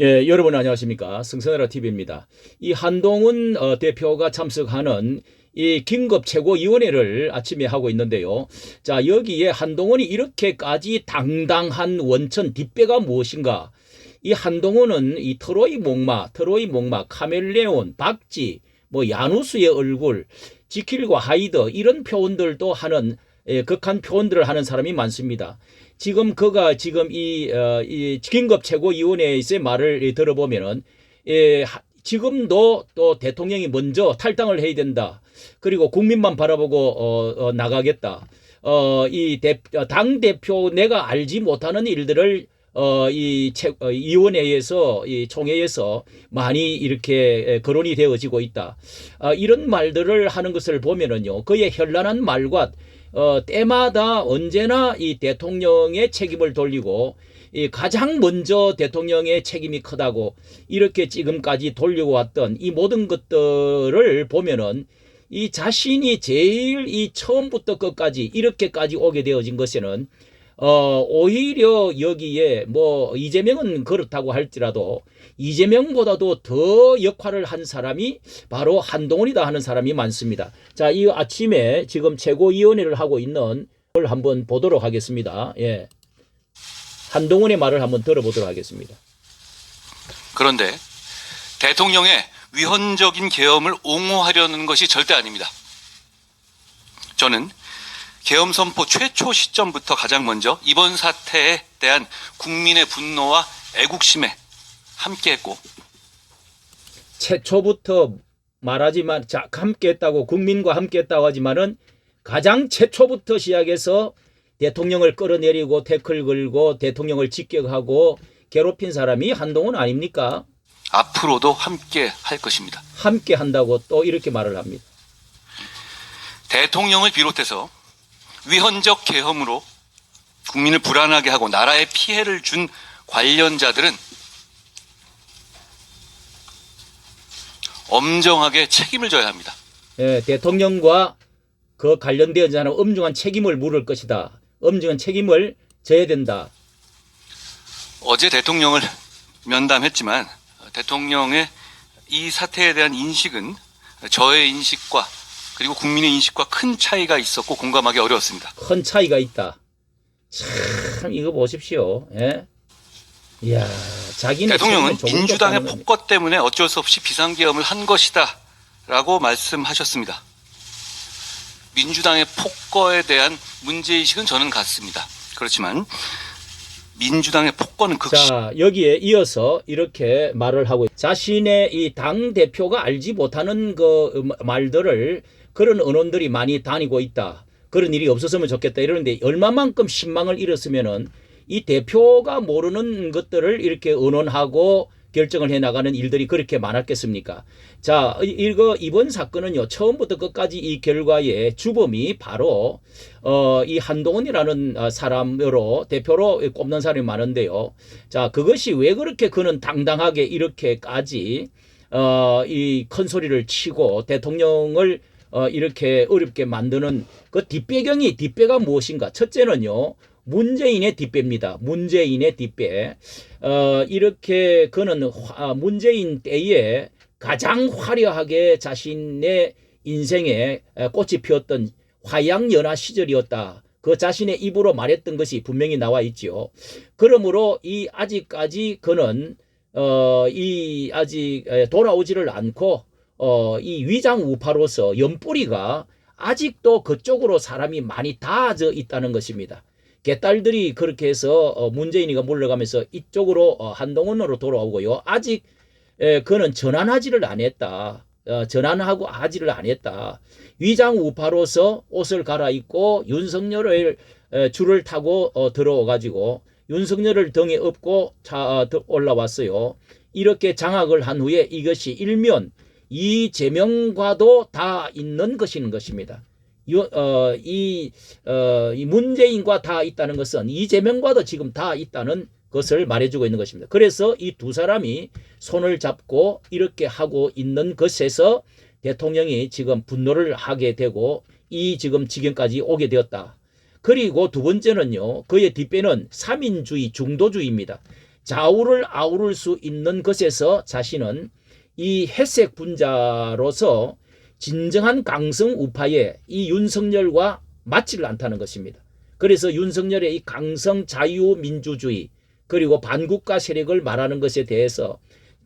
예, 여러분 안녕하십니까. 승선해라 TV입니다. 이 한동훈 어, 대표가 참석하는 이 긴급 최고위원회를 아침에 하고 있는데요. 자, 여기에 한동훈이 이렇게까지 당당한 원천 뒷배가 무엇인가? 이 한동훈은 이 트로이 목마, 트로이 목마, 카멜레온, 박쥐, 뭐 야누스의 얼굴, 지킬과 하이드 이런 표현들도 하는 예, 극한 표현들을 하는 사람이 많습니다. 지금 그가 지금 이, 어, 이 긴급 최고위원회에서의 말을 들어보면은 예, 하- 지금도 또 대통령이 먼저 탈당을 해야 된다. 그리고 국민만 바라보고 어, 어, 나가겠다. 어, 이당 대표 내가 알지 못하는 일들을 어, 이 채, 어, 위원회에서 이 총회에서 많이 이렇게 에, 거론이 되어지고 있다. 아, 이런 말들을 하는 것을 보면은요, 그의 현란한 말과 어, 때마다 언제나 이 대통령의 책임을 돌리고 이 가장 먼저 대통령의 책임이 크다고 이렇게 지금까지 돌리고 왔던 이 모든 것들을 보면은 이 자신이 제일 이 처음부터 끝까지 이렇게까지 오게 되어진 것에는 어 오히려 여기에 뭐 이재명은 그렇다고 할지라도 이재명보다도 더 역할을 한 사람이 바로 한동훈이다 하는 사람이 많습니다. 자, 이 아침에 지금 최고위원회를 하고 있는 걸 한번 보도록 하겠습니다. 예. 한동훈의 말을 한번 들어보도록 하겠습니다. 그런데 대통령의 위헌적인 계엄을 옹호하려는 것이 절대 아닙니다. 저는 계엄 선포 최초 시점부터 가장 먼저 이번 사태에 대한 국민의 분노와 애국심에 함께했고 최초부터 말하지만 자, 함께 했다고 국민과 함께 했다고 하지만은 가장 최초부터 시작해서 대통령을 끌어내리고 태클 걸고 대통령을 직격하고 괴롭힌 사람이 한동훈 아닙니까? 앞으로도 함께 할 것입니다. 함께 한다고 또 이렇게 말을 합니다. 대통령을 비롯해서 위헌적 계엄으로 국민을 불안하게 하고 나라에 피해를 준 관련자들은 엄정하게 책임을 져야 합니다. 예, 대통령과 그 관련되어 있는 엄중한 책임을 물을 것이다. 엄중한 책임을 져야 된다. 어제 대통령을 면담했지만 대통령의 이 사태에 대한 인식은 저의 인식과 그리고 국민의 인식과 큰 차이가 있었고 공감하기 어려웠습니다. 큰 차이가 있다. 참 이거 보십시오. 예. 이야, 자기는 대통령은 민주당의 폭거 때문에 어쩔 수 없이 비상계엄을 한 것이다 라고 말씀하셨습니다. 민주당의 폭거에 대한 문제의식은 저는 같습니다. 그렇지만 민주당의 폭거는 극심 자, 여기에 이어서 이렇게 말을 하고 있- 자신의 이 당 대표가 알지 못하는 그 음, 말들을 그런 언론들이 많이 다니고 있다. 그런 일이 없었으면 좋겠다 이러는데 얼마만큼 신망을 잃었으면은 이 대표가 모르는 것들을 이렇게 언론하고 결정을 해 나가는 일들이 그렇게 많았겠습니까? 자, 이- 이거 이번 사건은요 처음부터 끝까지 이 결과의 주범이 바로 어, 이 한동훈이라는 어, 사람으로 대표로 꼽는 사람이 많은데요. 자, 그것이 왜 그렇게 그는 당당하게 이렇게까지 어, 이 큰 소리를 치고 대통령을 어, 이렇게 어렵게 만드는 그 뒷배경이 뒷배가 무엇인가? 첫째는요. 문재인의 뒷배입니다. 문재인의 뒷배. 어, 이렇게 그는 화- 문재인 때에 가장 화려하게 자신의 인생에 에, 꽃이 피었던 화양연화 시절이었다. 그 자신의 입으로 말했던 것이 분명히 나와 있지요. 그러므로 이 아직까지 그는 어, 이 아직 에, 돌아오지를 않고 어, 이 위장 우파로서 연뿌리가 아직도 그쪽으로 사람이 많이 닿아져 있다는 것입니다. 개딸들이 그렇게 해서 어, 문재인이가 물러가면서 이쪽으로 어, 한동훈으로 돌아오고요. 아직 에, 그는 전환하지를 안 했다. 어, 전환하고 하지를 안 했다. 위장 우파로서 옷을 갈아입고 윤석열을 에, 줄을 타고 어, 들어와가지고 윤석열을 등에 업고 올라왔어요. 이렇게 장악을 한 후에 이것이 일면 이재명과도 다 있는 것인 것입니다. 유- 어, 이, 어, 이 문재인과 다 있다는 것은 이재명과도 지금 다 있다는 것을 말해주고 있는 것입니다. 그래서 이 두 사람이 손을 잡고 이렇게 하고 있는 것에서 대통령이 지금 분노를 하게 되고 이 지금 지경까지 오게 되었다. 그리고 두 번째는요, 그의 뒷배는 삼인주의 중도주의입니다. 좌우를 아우를 수 있는 것에서 자신은 이 회색 분자로서 진정한 강성 우파의 이 윤석열과 맞지를 않다는 것입니다. 그래서 윤석열의 이 강성 자유민주주의 그리고 반국가 세력을 말하는 것에 대해서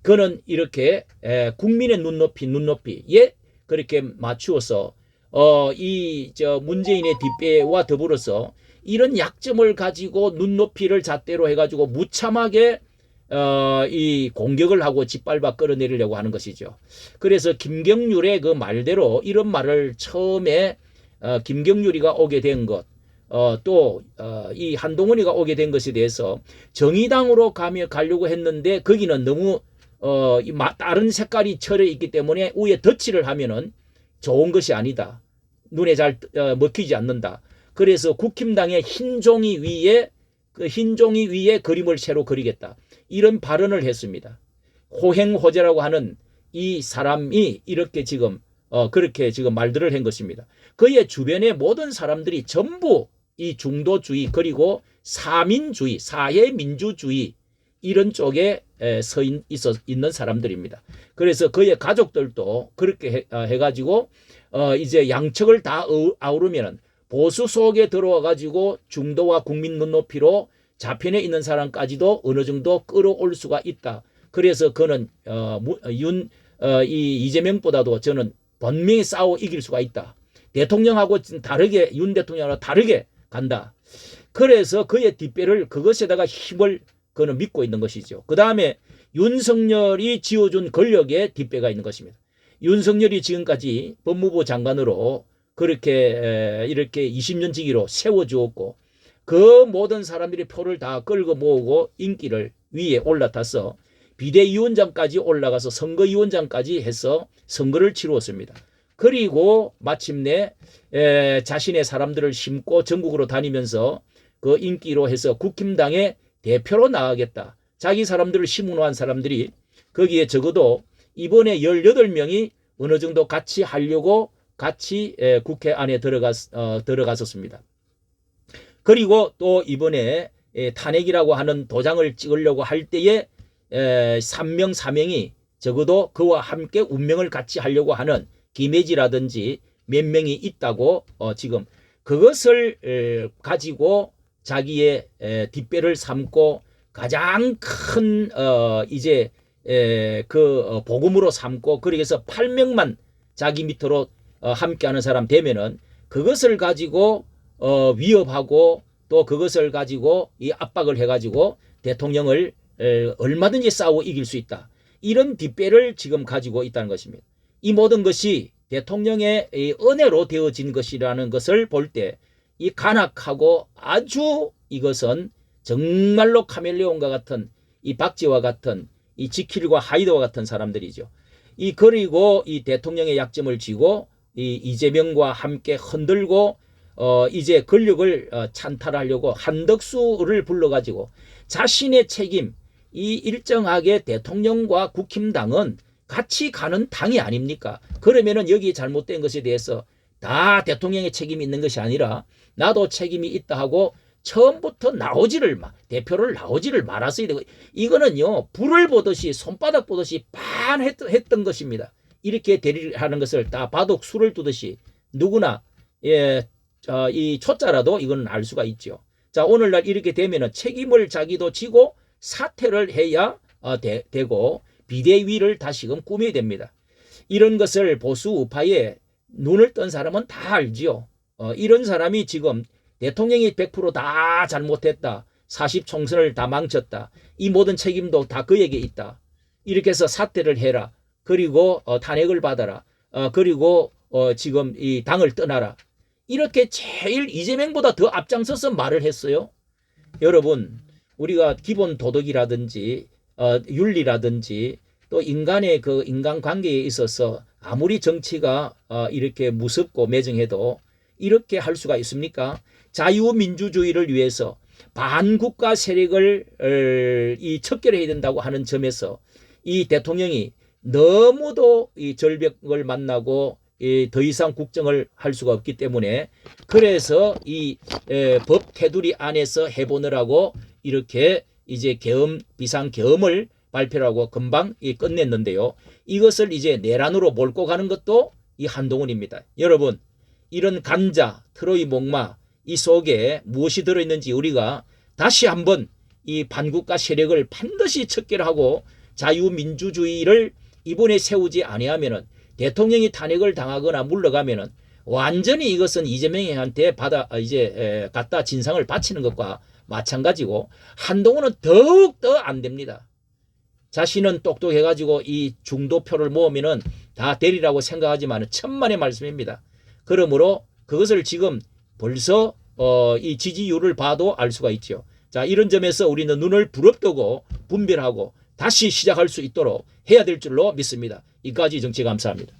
그는 이렇게 에, 국민의 눈높이 눈높이에 그렇게 맞추어서 어 이 저 문재인의 뒷배와 더불어서 이런 약점을 가지고 눈높이를 잣대로 해가지고 무참하게 어, 이 공격을 하고 짓밟아 끌어내리려고 하는 것이죠. 그래서 김경률의 그 말대로 이런 말을 처음에 어, 김경률이가 오게 된 것, 어, 또, 어, 이 한동훈이가 오게 된 것에 대해서 정의당으로 가며 가려고 했는데 거기는 너무, 어, 이 마- 다른 색깔이 철에 있기 때문에 위에 덧칠을 하면은 좋은 것이 아니다. 눈에 잘 어, 먹히지 않는다. 그래서 국힘당의 흰 종이 위에 그 흰 종이 위에 그림을 새로 그리겠다. 이런 발언을 했습니다. 호행호제라고 하는 이 사람이 이렇게 지금 어 그렇게 지금 말들을 한 것입니다. 그의 주변의 모든 사람들이 전부 이 중도주의 그리고 사민주의, 사회민주주의 이런 쪽에 에, 서 있, 있어 있는 사람들입니다. 그래서 그의 가족들도 그렇게 해, 어, 해가지고 어 이제 양측을 다 어- 아우르면은 보수 속에 들어와 가지고 중도와 국민 눈높이로 좌편에 있는 사람까지도 어느 정도 끌어올 수가 있다. 그래서 그는 어윤이 이재명보다도 저는 분명히 싸워 이길 수가 있다. 대통령하고 다르게 윤 대통령하고 다르게 간다. 그래서 그의 뒷배를 그것에다가 힘을 그는 믿고 있는 것이죠. 그 다음에 윤석열이 지어준 권력에 뒷배가 있는 것입니다. 윤석열이 지금까지 법무부 장관으로 그렇게 에, 이렇게 20년 지기로 세워주었고 그 모든 사람들이 표를 다 끌고 모으고 인기를 위에 올라타서 비대위원장까지 올라가서 선거위원장까지 해서 선거를 치루었습니다. 그리고 마침내 에, 자신의 사람들을 심고 전국으로 다니면서 그 인기로 해서 국힘당의 대표로 나가겠다. 자기 사람들을 심어놓은 사람들이 거기에 적어도 이번에 18명이 어느 정도 같이 하려고 같이 에, 국회 안에 들어갔, 어, 들어갔었습니다. 그리고 또 이번에 에, 탄핵이라고 하는 도장을 찍으려고 할 때에 에, 3명, 4명이 적어도 그와 함께 운명을 같이 하려고 하는 김혜지라든지 몇 명이 있다고 어, 지금 그것을 에, 가지고 자기의 에, 뒷배를 삼고 가장 큰 어, 이제 에, 그 어, 복음으로 삼고 그래서 8명만 자기 밑으로 어, 함께하는 사람 되면은 그것을 가지고 어, 위협하고 또 그것을 가지고 이 압박을 해가지고 대통령을 에, 얼마든지 싸워 이길 수 있다. 이런 뒷배를 지금 가지고 있다는 것입니다. 이 모든 것이 대통령의 이 은혜로 되어진 것이라는 것을 볼 때 이 간악하고 아주 이것은 정말로 카멜레온과 같은 이 박지와 같은 이 지킬과 하이드와 같은 사람들이죠. 이 그리고 이 대통령의 약점을 쥐고 이 이재명과 함께 흔들고 어 이제 권력을 어, 찬탈하려고 한덕수를 불러가지고 자신의 책임 이 일정하게 대통령과 국힘당은 같이 가는 당이 아닙니까? 그러면은 여기 잘못된 것에 대해서 다 대통령의 책임이 있는 것이 아니라 나도 책임이 있다 하고 처음부터 나오지를 마 대표를 나오지를 말았어야 되고 이거는요 불을 보듯이 손바닥 보듯이 반했던 것입니다. 이렇게 대리를 하는 것을 다 바둑 술을 두듯이 누구나 예, 어, 이 초짜라도 이건 알 수가 있죠. 자 오늘날 이렇게 되면은 책임을 자기도 지고 사퇴를 해야 어, 되, 고 비대위를 다시금 꾸며야 됩니다. 이런 것을 보수 우파에 눈을 뜬 사람은 다 알지요. 어, 이런 사람이 지금 대통령이 100%다 잘못했다. 40 총선을 다 망쳤다. 이 모든 책임도 다 그에게 있다. 이렇게 해서 사퇴를 해라. 그리고 어, 탄핵을 받아라. 어, 그리고 어, 지금 이 당을 떠나라. 이렇게 제일 이재명보다 더 앞장서서 말을 했어요. 여러분, 우리가 기본 도덕이라든지 어, 윤리라든지 또 인간의 그 인간 관계에 있어서 아무리 정치가 어, 이렇게 무섭고 매정해도 이렇게 할 수가 있습니까? 자유민주주의를 위해서 반국가 세력을 어, 이 척결해야 된다고 하는 점에서 이 대통령이 너무도 이 절벽을 만나고 이 더 이상 국정을 할 수가 없기 때문에 그래서 이 에, 법 테두리 안에서 해보느라고 이렇게 이제 계엄 비상 계엄을 발표하고 금방 이 끝냈는데요. 이것을 이제 내란으로 몰고 가는 것도 이 한동훈입니다. 여러분 이런 간자, 트로이 목마 이 속에 무엇이 들어있는지 우리가 다시 한번 이 반국가 세력을 반드시 척결하고 자유민주주의를 이번에 세우지 아니하면은 대통령이 탄핵을 당하거나 물러가면은 완전히 이것은 이재명한테 받아 아, 이제 에, 갖다 진상을 바치는 것과 마찬가지고 한동훈은 더욱 더 안 됩니다. 자신은 똑똑해가지고 이 중도표를 모으면은 다 되리라고 생각하지만 천만의 말씀입니다. 그러므로 그것을 지금 벌써 어, 이 지지율을 봐도 알 수가 있죠. 자 이런 점에서 우리는 눈을 부릅뜨고 분별하고 다시 시작할 수 있도록 해야 될 줄로 믿습니다. 이까지 정치 감사합니다.